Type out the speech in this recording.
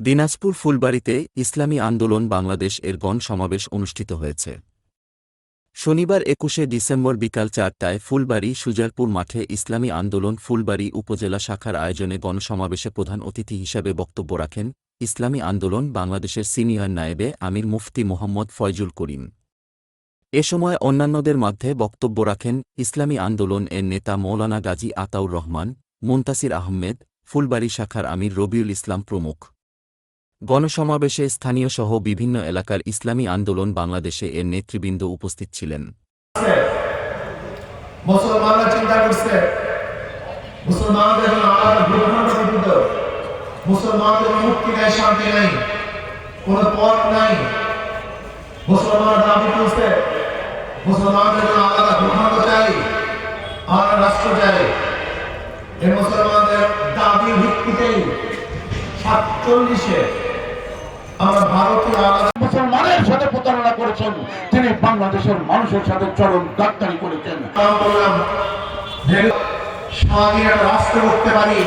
দিনাজপুর ফুলবাড়িতে ইসলামী আন্দোলন বাংলাদেশ এর গণ সমাবেশ অনুষ্ঠিত হয়েছে। শনিবার একুশে ডিসেম্বর বিকাল চারটায় ফুলবাড়ি সুজারপুর মাঠে ইসলামী আন্দোলন ফুলবাড়ি উপজেলা শাখার আয়োজনে গণসমাবেশে প্রধান অতিথি হিসাবে বক্তব্য রাখেন ইসলামী আন্দোলন বাংলাদেশের সিনিয়র নায়েবে আমির মুফতি মোহাম্মদ ফয়জুল করিম। এ সময় অন্যান্যদের মধ্যে বক্তব্য রাখেন ইসলামী আন্দোলন এর নেতা মৌলানা গাজী আতাউর রহমান, মুন্তাসির আহমেদ, ফুলবাড়ি শাখার আমির রবিউল ইসলাম প্রমুখ। গণসমাবেশে স্থানীয় সহ বিভিন্ন এলাকার ইসলামী আন্দোলন বাংলাদেশে এর নেতৃবৃন্দ উপস্থিত ছিলেন। মুসলমানরা চিন্তা করছে, মুসলমানদের মুসলমানদের মুক্তি নেই, শান্তি নেই, কোন পথ নাই। মুসলমানরা দাবি করছে, মুসলমানদের আলাদা চাই রাষ্ট্র চাই। মুসলমানদের দাবির ভিত্তিতেই সাতচল্লিশে আমরা ভারতীয় মুসলমানের সাথে প্রতারণা করেছেন তিনি বাংলাদেশের মানুষের সাথে চরম ডাক্তারি করেছেন। বললাম রাষ্ট্র করতে পারি